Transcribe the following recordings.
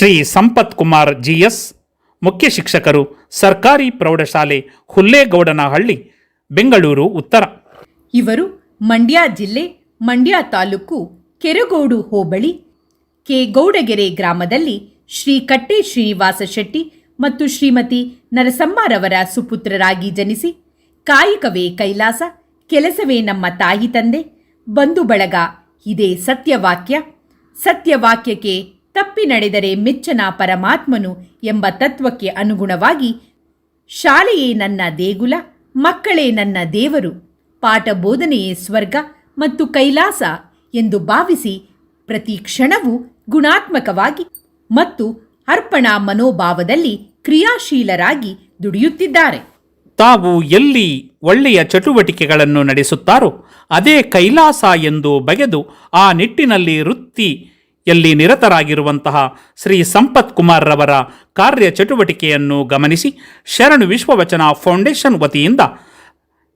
Shri Sampath Kumar GS, ಮುಖ್ಯ ಶಿಕ್ಷಕರು, ಸರ್ಕಾರಿ ಪ್ರೌಢಶಾಲೆ ಹುಲ್ಲೇಗೌಡನಹಳ್ಳಿ, ಬೆಂಗಳೂರು, ಉತ್ತರ. ಇವರು ಮಂಡ್ಯ ಜಿಲ್ಲೆ, ಮಂಡ್ಯ ತಾಲೂಕು ಕೆರಗೋಡು ಹೋಬಳಿ, ಕೆ ಗೌಡಗೆರೆ ಗ್ರಾಮದಲ್ಲಿ ಶ್ರೀ ಕಟ್ಟೆ ಶ್ರೀನಿವಾಸ ಶೆಟ್ಟಿ ಮತ್ತು ಶ್ರೀಮತಿ ನರಸಮ್ಮರವರ ಸುಪುತ್ರರಾಗಿ ಜನಿಸಿ, ಕಾಯಕವೇ ಕೈಲಾಸ, ಕೆಲಸವೇ ನಮ್ಮ ತಾಯಿ ತಂದೆ, ಬಂಧು ಬಳಗ, ಇದೇ ಸತ್ಯವಾಕ್ಯ. ಸತ್ಯವಾಕ್ಯಕ್ಕೆ ತಪ್ಪಿ ನಡೆದರೆ ಮೆಚ್ಚನ ಪರಮಾತ್ಮನು ಎಂಬ ತತ್ವಕ್ಕೆ ಅನುಗುಣವಾಗಿ, ಶಾಲೆಯೇ ನನ್ನ ದೇಗುಲ, ಮಕ್ಕಳೇ ನನ್ನ ದೇವರು, ಪಾಠ ಬೋಧನೆಯೇ ಸ್ವರ್ಗ ಮತ್ತು ಕೈಲಾಸ ಎಂದು ಭಾವಿಸಿ ಪ್ರತಿ ಕ್ಷಣವೂ ಗುಣಾತ್ಮಕವಾಗಿ ಮತ್ತು ಅರ್ಪಣಾ ಮನೋಭಾವದಲ್ಲಿ ಕ್ರಿಯಾಶೀಲರಾಗಿ ದುಡಿಯುತ್ತಿದ್ದಾರೆ. ತಾವು ಎಲ್ಲಿ ಒಳ್ಳೆಯ ಚಟುವಟಿಕೆಗಳನ್ನು ನಡೆಸುತ್ತಾರೋ, ಅದೇ ಕೈಲಾಸ ಎಂದು ಬಗೆದು ಆ ನಿಟ್ಟಿನಲ್ಲಿ ವೃತ್ತಿಯಲ್ಲಿ ನಿರತರಾಗಿರುವಂತಹ ಶ್ರೀ ಸಂಪತ್ ಕುಮಾರ್ ರವರ ಕಾರ್ಯ ಚಟುವಟಿಕೆಯನ್ನು ಗಮನಿಸಿ ಶರಣು ವಿಶ್ವವಚನ ಫೌಂಡೇಶನ್ ವತಿಯಿಂದ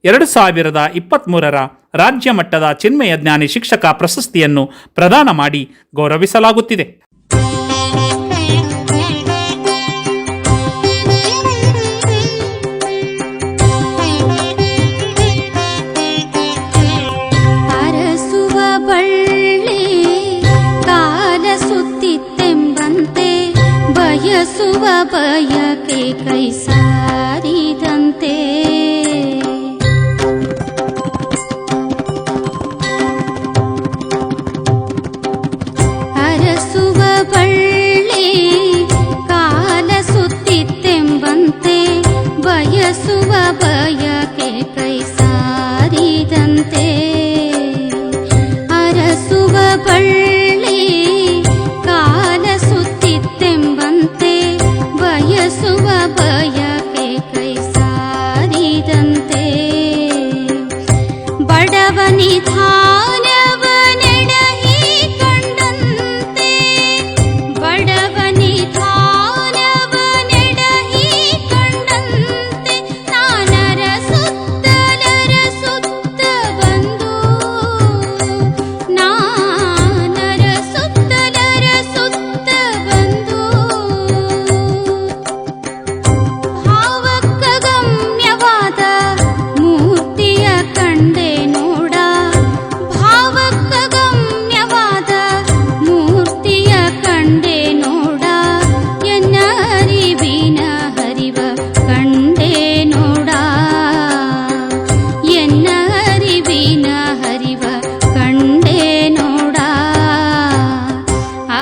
ಎರಡು ಸಾವಿರದ ಇಪ್ಪತ್ತ್ಮೂರರ ರಾಜ್ಯ ಮಟ್ಟದ ಚಿನ್ಮಯ ಜ್ಞಾನಿ ಶಿಕ್ಷಕ ಪ್ರಶಸ್ತಿಯನ್ನು ಪ್ರದಾನ ಮಾಡಿ ಗೌರವಿಸಲಾಗುತ್ತಿದೆ. सुभया ते पैसा ध्यावनिधान